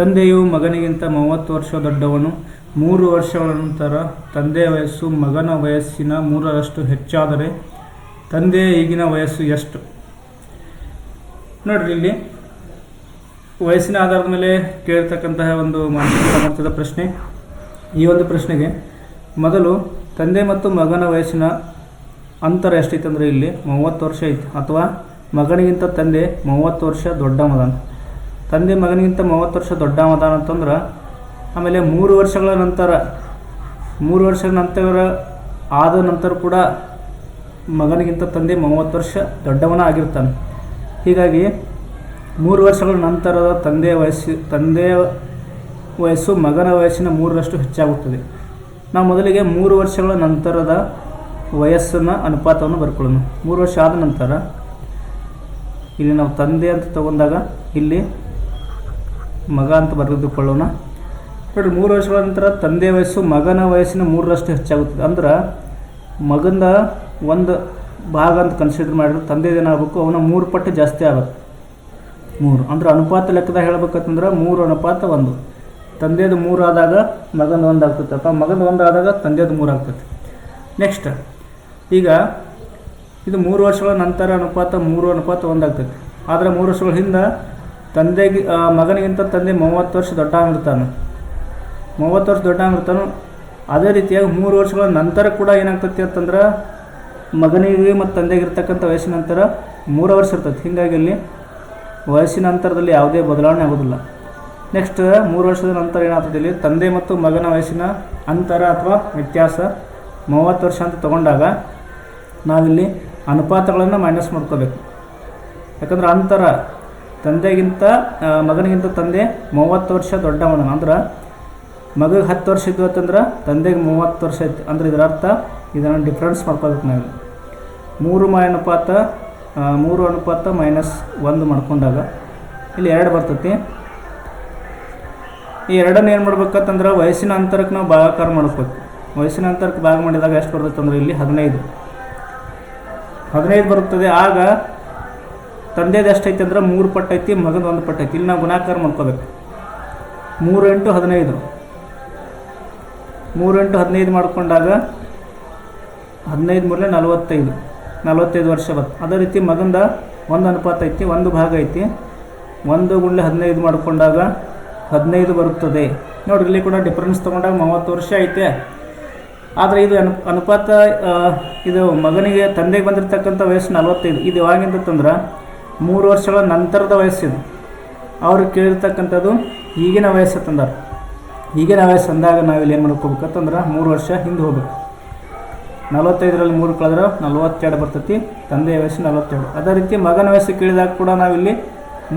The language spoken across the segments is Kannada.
ತಂದೆಯು ಮಗನಿಗಿಂತ ಮೂವತ್ತು ವರ್ಷ ದೊಡ್ಡವನು. ಮೂರು ವರ್ಷಗಳ ನಂತರ ತಂದೆಯ ವಯಸ್ಸು ಮಗನ ವಯಸ್ಸಿನ ಮೂರರಷ್ಟು ಹೆಚ್ಚಾದರೆ ತಂದೆಯ ಈಗಿನ ವಯಸ್ಸು ಎಷ್ಟು? ನೋಡ್ರಿ ಇಲ್ಲಿ. ವಯಸ್ಸಿನ ಆಧಾರದ ಮೇಲೆ ಕೇಳಿರ್ತಕ್ಕಂತಹ ಒಂದು ಮಾನಸಿಕ ಸಾಮರ್ಥ್ಯದ ಪ್ರಶ್ನೆ. ಈ ಒಂದು ಪ್ರಶ್ನೆಗೆ ಮೊದಲು ತಂದೆ ಮತ್ತು ಮಗನ ವಯಸ್ಸಿನ ಅಂತರ ಎಷ್ಟೈತೆ ಅಂದರೆ ಇಲ್ಲಿ ಮೂವತ್ತು ವರ್ಷ ಇತ್ತು. ಅಥವಾ ಮಗನಿಗಿಂತ ತಂದೆ ಮೂವತ್ತು ವರ್ಷ ದೊಡ್ಡವದಾನ ತಂದೆ ಮಗನಿಗಿಂತ ಮೂವತ್ತು ವರ್ಷ ದೊಡ್ಡವದಾನ ಅಂತಂದ್ರೆ, ಆಮೇಲೆ ಮೂರು ವರ್ಷಗಳ ನಂತರ, ಮೂರು ವರ್ಷಗಳ ನಂತರ ಆದ ನಂತರ ಕೂಡ ಮಗನಿಗಿಂತ ತಂದೆ ಮೂವತ್ತು ವರ್ಷ ದೊಡ್ಡವನ ಆಗಿರ್ತಾನೆ. ಹೀಗಾಗಿ ಮೂರು ವರ್ಷಗಳ ನಂತರದ ತಂದೆಯ ವಯಸ್ಸು ತಂದೆಯ ವಯಸ್ಸು ಮಗನ ವಯಸ್ಸಿನ ಮೂರರಷ್ಟು ಹೆಚ್ಚಾಗುತ್ತದೆ. ನಾವು ಮೊದಲಿಗೆ ಮೂರು ವರ್ಷಗಳ ನಂತರದ ವಯಸ್ಸನ್ನು ಅನುಪಾತವನ್ನು ಬರ್ಕೊಳ್ಳೋಣ. ಮೂರು ವರ್ಷ ಆದ ನಂತರ, ಇಲ್ಲಿ ನಾವು ತಂದೆ ಅಂತ ತಗೊಂಡಾಗ ಇಲ್ಲಿ ಮಗ ಅಂತ ಬರೆದುಕೊಳ್ಳೋಣ. ನೋಡಿರಿ, ಮೂರು ವರ್ಷಗಳ ನಂತರ ತಂದೆ ವಯಸ್ಸು ಮಗನ ವಯಸ್ಸಿನ ಮೂರರಷ್ಟು ಹೆಚ್ಚಾಗುತ್ತದೆ. ಅಂದ್ರೆ ಮಗಂದ ಒಂದು ಭಾಗ ಅಂತ ಕನ್ಸಿಡರ್ ಮಾಡಿದ್ರೆ ತಂದೆ ಏನಾಗಬೇಕು, ಅವನ ಮೂರು ಪಟ್ಟು ಜಾಸ್ತಿ ಆಗುತ್ತೆ. ಮೂರು. ಅಂದ್ರೆ ಅನುಪಾತ ಲೆಕ್ಕದಾಗ ಹೇಳ್ಬೇಕಂತಂದ್ರೆ ಮೂರು ಅನುಪಾತ ಒಂದು. ತಂದೆದು ಮೂರು ಆದಾಗ ಮಗನ ಒಂದು ಆಗ್ತೈತೆ, ಅಥವಾ ಮಗನ ಒಂದು ಆದಾಗ ತಂದೆದು ಮೂರು ಆಗ್ತೈತೆ. ನೆಕ್ಸ್ಟ್ ಈಗ ಇದು ಮೂರು ವರ್ಷಗಳ ನಂತರ ಅನುಪಾತ ಮೂರು, ಅನುಪಾತ ಒಂದಾಗ್ತದೆ ಆದರೆ ಮೂರು ವರ್ಷಗಳ ಹಿಂದೆ ತಂದೆಗೆ ಮಗನಿಗಿಂತ ತಂದೆ ಮೂವತ್ತು ವರ್ಷ ದೊಡ್ಡ ಆಗಿರ್ತಾನೆ ಮೂವತ್ತು ವರ್ಷ ದೊಡ್ಡ ಆಗಿರ್ತಾನೆ ಅದೇ ರೀತಿಯಾಗಿ ಮೂರು ವರ್ಷಗಳ ನಂತರ ಕೂಡ ಏನಾಗ್ತೈತಿ ಅಂತಂದ್ರೆ, ಮಗನಿಗೆ ಮತ್ತು ತಂದೆಗೆ ಇರ್ತಕ್ಕಂಥ ವಯಸ್ಸಿನ ನಂತರ ಮೂರು ವರ್ಷ ಇರ್ತೈತಿ. ಹೀಗಾಗಿ ಅಲ್ಲಿ ವಯಸ್ಸಿನ ಅಂತರದಲ್ಲಿ ಯಾವುದೇ ಬದಲಾವಣೆ ಆಗೋದಿಲ್ಲ. ನೆಕ್ಸ್ಟ್ ಮೂರು ವರ್ಷದ ನಂತರ ಏನಾಗ್ತದೆ ಇಲ್ಲಿ, ತಂದೆ ಮತ್ತು ಮಗನ ವಯಸ್ಸಿನ ಅಂತರ ಅಥವಾ ವ್ಯತ್ಯಾಸ ಮೂವತ್ತು ವರ್ಷ ಅಂತ ತಗೊಂಡಾಗ ನಾವಿಲ್ಲಿ ಅನುಪಾತಗಳನ್ನು ಮೈನಸ್ ಮಾಡ್ಕೋಬೇಕು. ಯಾಕಂದ್ರೆ ಅಂತರ ತಂದೆಗಿಂತ ಮಗನಿಗಿಂತ ತಂದೆ ಮೂವತ್ತು ವರ್ಷ ದೊಡ್ಡವನ. ಅಂದ್ರೆ ಮಗಗೆ ಹತ್ತು ವರ್ಷ ಇದ್ದು ಅಂತಂದ್ರೆ ತಂದೆಗೆ ಮೂವತ್ತು ವರ್ಷ ಇತ್ತು. ಅಂದ್ರೆ ಇದರ ಅರ್ಥ ಇದನ್ನು ಡಿಫ್ರೆನ್ಸ್ ಮಾಡ್ಕೋಬೇಕು ನಾವು. ಮೂರು ಮಾ ಅನುಪಾತ ಮೂರು ಅನುಪಾತ ಮೈನಸ್ ಒಂದು ಮಾಡ್ಕೊಂಡಾಗ ಇಲ್ಲಿ ಎರಡು ಬರ್ತೈತಿ. ಈ ಎರಡನ್ನು ಏನು ಮಾಡ್ಬೇಕಂತಂದ್ರೆ ವಯಸ್ಸಿನ ಅಂತರಕ್ಕೆ ನಾವು ಭಾಗಾಕಾರ ಮಾಡಿಸ್ಬೇಕು ವಯಸ್ಸಿನ ಅಂತರಕ್ಕೆ ಭಾಗ ಮಾಡಿದಾಗ ಎಷ್ಟು ಬರ್ತೈತೆ ಅಂದರೆ ಇಲ್ಲಿ ಹದಿನೈದು. ಹದಿನೈದು ಬರುತ್ತದೆ. ಆಗ ತಂದೆದು ಎಷ್ಟೈತಿ ಅಂದ್ರೆ ಮೂರು ಪಟ್ಟು ಐತಿ ಮಗನ ಒಂದು ಪಟ್ಟು ಐತಿ. ಇಲ್ಲಿ ನಾವು ಗುಣಾಕಾರ ಮಾಡ್ಕೋಬೇಕು. ಮೂರು ಎಂಟು ಹದಿನೈದು. ಮೂರು ಎಂಟು ಹದಿನೈದು ಮಾಡ್ಕೊಂಡಾಗ ಹದಿನೈದು ಮೂರಲೆ ನಲವತ್ತೈದು. ನಲವತ್ತೈದು ವರ್ಷ ಬತ್ತು ಅದೇ ರೀತಿ ಮಗಂದ ಒಂದು ಅನುಪಾತ ಐತಿ, ಒಂದು ಭಾಗ ಐತಿ. ಒಂದು ಗುಂಡ್ಲೆ ಹದಿನೈದು ಮಾಡ್ಕೊಂಡಾಗ ಹದಿನೈದು ಬರುತ್ತದೆ. ನೋಡಿ ಇಲ್ಲಿ ಕೂಡ ಡಿಫ್ರೆನ್ಸ್ ತೊಗೊಂಡಾಗ ಮೂವತ್ತು ವರ್ಷ ಐತೆ. ಆದರೆ ಇದು ಅನು, ಅನುಪಾತ ಇದು ಮಗನಿಗೆ ತಂದೆಗೆ ಬಂದಿರತಕ್ಕಂಥ ವಯಸ್ಸು ನಲವತ್ತೈದು. ಇದು ಯಾವಾಗಿಂತಂದ್ರೆ ಮೂರು ವರ್ಷಗಳ ನಂತರದ ವಯಸ್ಸಿದು. ಅವರು ಕೇಳಿರ್ತಕ್ಕಂಥದ್ದು ಈಗಿನ ವಯಸ್ಸು ತಂದರು. ಈಗಿನ ವಯಸ್ಸು ಅಂದಾಗ ನಾವಿಲ್ಲಿ ಏನು ಮಾಡ್ಕೋಬೇಕಂತಂದ್ರೆ ಮೂರು ವರ್ಷ ಹಿಂದೆ ಹೋಗ್ಬೇಕು. ನಲವತ್ತೈದರಲ್ಲಿ ಮೂರು ಕಳೆದ್ರೆ ನಲವತ್ತೆರಡು ಬರ್ತೈತಿ, ತಂದೆಯ ವಯಸ್ಸು ನಲವತ್ತೆರಡು. ಅದೇ ರೀತಿ ಮಗನ ವಯಸ್ಸು ಕೇಳಿದಾಗ ಕೂಡ ನಾವಿಲ್ಲಿ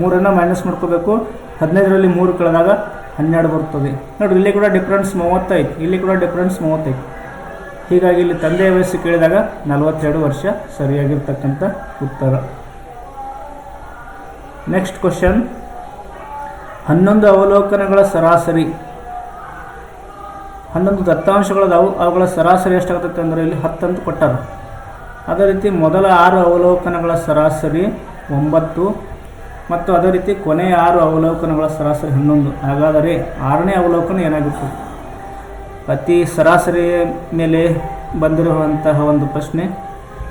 ಮೂರನ್ನು ಮೈನಸ್ ಮಾಡ್ಕೋಬೇಕು. ಹದಿನೈದರಲ್ಲಿ ಮೂರು ಕಳೆದಾಗ ಹನ್ನೆರಡು ಬರ್ತದೆ. ನೋಡಿರಿ, ಇಲ್ಲಿ ಕೂಡ ಡಿಫ್ರೆನ್ಸ್ ಮೂವತ್ತೈದು, ಇಲ್ಲಿ ಕೂಡ ಡಿಫ್ರೆನ್ಸ್ ಮೂವತ್ತೈದು. ಹೀಗಾಗಿ ಇಲ್ಲಿ ತಂದೆಯ ವಯಸ್ಸು ಕೇಳಿದಾಗ ನಲವತ್ತೆರಡು ವರ್ಷ ಸರಿಯಾಗಿರ್ತಕ್ಕಂಥ ಉತ್ತರ. ನೆಕ್ಸ್ಟ್ ಕ್ವಶನ್ ಹನ್ನೊಂದು ಅವಲೋಕನಗಳ ಸರಾಸರಿ. ಹನ್ನೊಂದು ದತ್ತಾಂಶಗಳದಾವು ಅವುಗಳ ಸರಾಸರಿ ಎಷ್ಟಾಗುತ್ತೆ ಅಂದರೆ ಇಲ್ಲಿ ಹತ್ತಂತ ಕೊಟ್ಟಾರ. ಅದೇ ರೀತಿ ಮೊದಲ ಆರು ಅವಲೋಕನಗಳ ಸರಾಸರಿ ಒಂಬತ್ತು, ಮತ್ತು ಅದೇ ರೀತಿ ಕೊನೆಯ ಆರು ಅವಲೋಕನಗಳ ಸರಾಸರಿ ಹನ್ನೊಂದು. ಹಾಗಾದರೆ ಆರನೇ ಅವಲೋಕನ ಏನಾಗಿತ್ತು? ಅತಿ ಸರಾಸರಿ ಮೇಲೆ ಬಂದಿರುವಂತಹ ಒಂದು ಪ್ರಶ್ನೆ.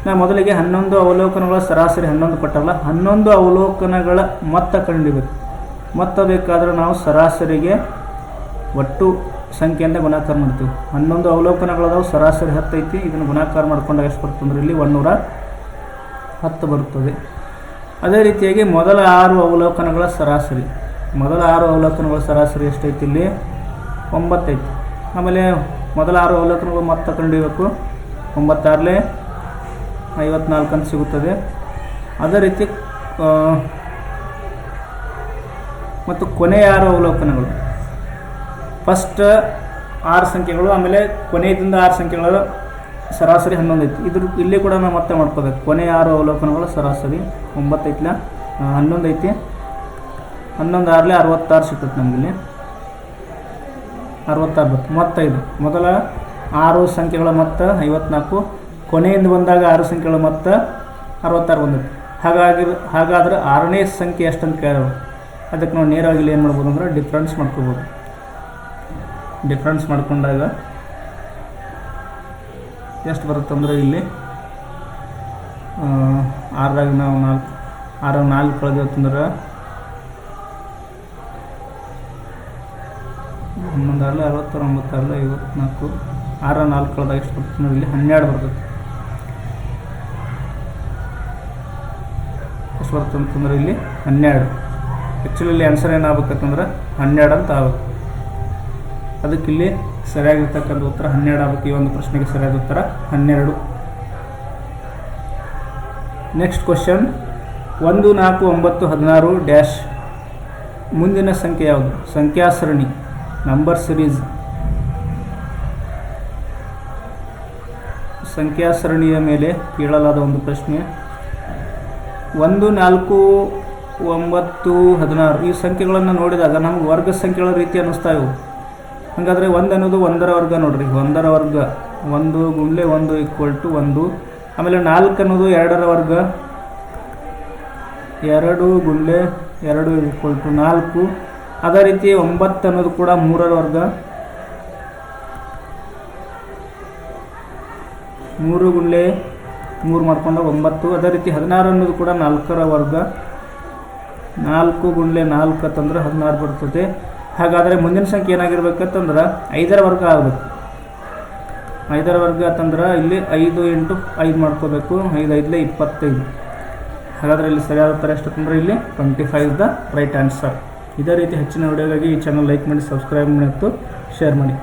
ನಾ ಮೊದಲಿಗೆ ಹನ್ನೊಂದು ಅವಲೋಕನಗಳ ಸರಾಸರಿ ಹನ್ನೊಂದು ಕೊಟ್ಟಲ್ಲ ಹನ್ನೊಂದು ಅವಲೋಕನಗಳ ಮೊತ್ತ ಕಂಡುಹಿಡಿಬೇಕು. ಮೊತ್ತ ಬೇಕಾದ್ರೆ ನಾವು ಸರಾಸರಿಗೆ ಒಟ್ಟು ಸಂಖ್ಯೆಯಿಂದ ಗುಣಾಕಾರ ಮಾಡ್ತೀವಿ. ಹನ್ನೊಂದು ಅವಲೋಕನಗಳದಾವು ಸರಾಸರಿ ಹತ್ತೈತಿ ಇದನ್ನು ಗುಣಾಕಾರ ಮಾಡ್ಕೊಂಡಾಗ ಎಷ್ಟು ಬರ್ತದೆ ಅಂದ್ರೆ ಇಲ್ಲಿ ಒನ್ನೂರ ಹತ್ತು ಬರುತ್ತದೆ ಅದೇ ರೀತಿಯಾಗಿ ಮೊದಲ ಆರು ಅವಲೋಕನಗಳ ಸರಾಸರಿ. ಮೊದಲ ಆರು ಅವಲೋಕನಗಳ ಸರಾಸರಿ ಎಷ್ಟೈತಿ ಇಲ್ಲಿ? ಒಂಬತ್ತೈತಿ. ಆಮೇಲೆ ಮೊದಲ ಆರು ಅವಲೋಕನಗಳು ಮೊತ್ತ ಕಂಡುಹಿಡಬೇಕು. ಒಂಬತ್ತಾರಲೆ ಐವತ್ನಾಲ್ಕು ಅಂತ ಸಿಗುತ್ತದೆ. ಅದೇ ರೀತಿ ಮತ್ತು ಕೊನೆಯ ಆರು ಅವಲೋಕನಗಳು. ಫಸ್ಟ್ ಆರು ಸಂಖ್ಯೆಗಳು ಆಮೇಲೆ ಕೊನೆಯದಿಂದ ಆರು ಸಂಖ್ಯೆಗಳ ಸರಾಸರಿ ಹನ್ನೊಂದು ಐತಿ. ಇದ್ರ ಇಲ್ಲಿ ಕೂಡ ನಾವು ಮತ್ತೆ ಮಾಡ್ಕೋಬೇಕು. ಕೊನೆಯ ಆರು ಅವಲೋಕನಗಳು ಸರಾಸರಿ ಒಂಬತ್ತು ಐತಿಲ್ಲ ಆ, ಹನ್ನೊಂದು ಐತಿ. ಹನ್ನೊಂದು ಆರಲೆ ಅರವತ್ತಾರು ಸಿಗ್ತದೆ ನಮಗಿಲ್ಲಿ. ಅರವತ್ತಾರು ಬರ್ತದೆ ಮೊತ್ತ ಇದು ಮೊದಲ ಆರು ಸಂಖ್ಯೆಗಳ ಮೊತ್ತ ಐವತ್ನಾಲ್ಕು ಕೊನೆಯಿಂದ ಬಂದಾಗ ಆರು ಸಂಖ್ಯೆಗಳು ಮತ್ತು ಅರವತ್ತಾರು ಬಂದೈತಿ ಹಾಗಾಗಿ ಹಾಗಾದ್ರೆ ಆರನೇ ಸಂಖ್ಯೆ ಎಷ್ಟಂತ ಕೇಳೋರು ಅದಕ್ಕೆ ನಾವು ನೇರವಾಗಿ ಇಲ್ಲಿ ಏನು ಮಾಡ್ಬೋದು ಅಂದ್ರೆ ಡಿಫ್ರೆನ್ಸ್ ಮಾಡ್ಕೋಬೋದು. ಡಿಫ್ರೆನ್ಸ್ ಮಾಡ್ಕೊಂಡಾಗ ಎಷ್ಟು ಬರುತ್ತಂದ್ರೆ ಇಲ್ಲಿ ಆ, ಆರರಾಗ ನಾವು ನಾಲ್ಕು ಆರಾಗ ನಾಲ್ಕು ಕಳೆದಿವತ್ತಂದ್ರೆ ಹನ್ನೊಂದು ಅರಲ್ಲ ಅರವತ್ತಾರು ಒಂಬತ್ತಾರಲ್ಲ ಐವತ್ನಾಲ್ಕು ಆರ ನಾಲ್ಕು ಕಳೆದಾಗ ಎಷ್ಟು ಬರ್ತದೆ ಇಲ್ಲಿ ಹನ್ನೆರಡು ಬರ್ತದೆ. ಬರುತ್ತೆ ಅಂತಂದ್ರೆ ಇಲ್ಲಿ ಹನ್ನೆರಡು. ಆ್ಯಕ್ಚುಲಿ ಇಲ್ಲಿ ಆನ್ಸರ್ ಏನಾಗಬೇಕಂತಂದ್ರೆ ಹನ್ನೆರಡು ಅಂತ ಆಗುತ್ತೆ. ಅದಕ್ಕೆ ಇಲ್ಲಿ ಸರಿಯಾಗಿರ್ತಕ್ಕಂಥ ಉತ್ತರ ಹನ್ನೆರಡು ಆಗುತ್ತೆ ಈ ಒಂದು ಪ್ರಶ್ನೆಗೆ ಸರಿಯಾದ ಉತ್ತರ ಹನ್ನೆರಡು. ನೆಕ್ಸ್ಟ್ ಕ್ವಶನ್ ಒಂದು, ನಾಲ್ಕು, ಒಂಬತ್ತು, ಹದಿನಾರು ಡ್ಯಾಶ್ ಮುಂದಿನ ಸಂಖ್ಯೆ ಯಾವುದು? ಸಂಖ್ಯಾ ಸರಣಿ ನಂಬರ್ ಸಿರೀಸ್ ಸಂಖ್ಯಾ ಸರಣಿಯ ಮೇಲೆ ಕೇಳಲಾದ ಒಂದು ಪ್ರಶ್ನೆ. ಒಂದು, ನಾಲ್ಕು, ಒಂಬತ್ತು, ಹದಿನಾರು. ಈ ಸಂಖ್ಯೆಗಳನ್ನು ನೋಡಿದಾಗ ನಮ್ಗೆ ವರ್ಗ ಸಂಖ್ಯೆಗಳ ರೀತಿ ಅನ್ನಿಸ್ತಾ ಇವು. ಹಾಗಾದರೆ ಒಂದು ಅನ್ನೋದು ಒಂದರ ವರ್ಗ ನೋಡ್ರಿ. ಒಂದರ ವರ್ಗ. ಒಂದು ಗುಂಡ್ಲೆ ಒಂದು ಈಕ್ವಲ್ ಟು ಒಂದು. ಆಮೇಲೆ ನಾಲ್ಕು ಅನ್ನೋದು ಎರಡರ ವರ್ಗ. ಎರಡು ಗುಂಡ್ಲೆ ಎರಡು ಈಕ್ವಲ್ ಟು ನಾಲ್ಕು. ಅದೇ ರೀತಿ ಒಂಬತ್ತು ಅನ್ನೋದು ಕೂಡ ಮೂರರ ವರ್ಗ. ಮೂರು ಗುಂಡ್ಲೆ ಮೂರು ಮಾಡ್ಕೊಂಡು ಒಂಬತ್ತು. ಅದೇ ರೀತಿ ಹದಿನಾರು ಅನ್ನೋದು ಕೂಡ ನಾಲ್ಕರ ವರ್ಗ. ನಾಲ್ಕು ಗುಂಡ್ಲೆ ನಾಲ್ಕು ಅಂತಂದ್ರೆ ಹದಿನಾರು ಬರ್ತದೆ. ಹಾಗಾದರೆ ಮುಂದಿನ ಸಂಖ್ಯೆ ಏನಾಗಿರ್ಬೇಕಂತಂದ್ರೆ ಐದರ ವರ್ಗ ಆಗಬೇಕು. ಐದರ ವರ್ಗ ಅಂತಂದ್ರೆ ಇಲ್ಲಿ ಐದು ಎಂಟು ಐದು ಮಾಡ್ಕೋಬೇಕು. ಐದು ಐದಲೇ ಇಪ್ಪತ್ತೈದು. ಹಾಗಾದರೆ ಇಲ್ಲಿ ಸರಿಯಾದ ಉತ್ತರ ಅಂದರೆ ಇಲ್ಲಿ twenty five the right answer ಇದೇ ರೀತಿ ಹೆಚ್ಚಿನ ವಿಡಿಯೋಗಾಗಿ ಈ ಚಾನಲ್ ಲೈಕ್ ಮಾಡಿ ಸಬ್ಸ್ಕ್ರೈಬ್ ಮಾಡಿ ಮತ್ತು ಶೇರ್ ಮಾಡಿ.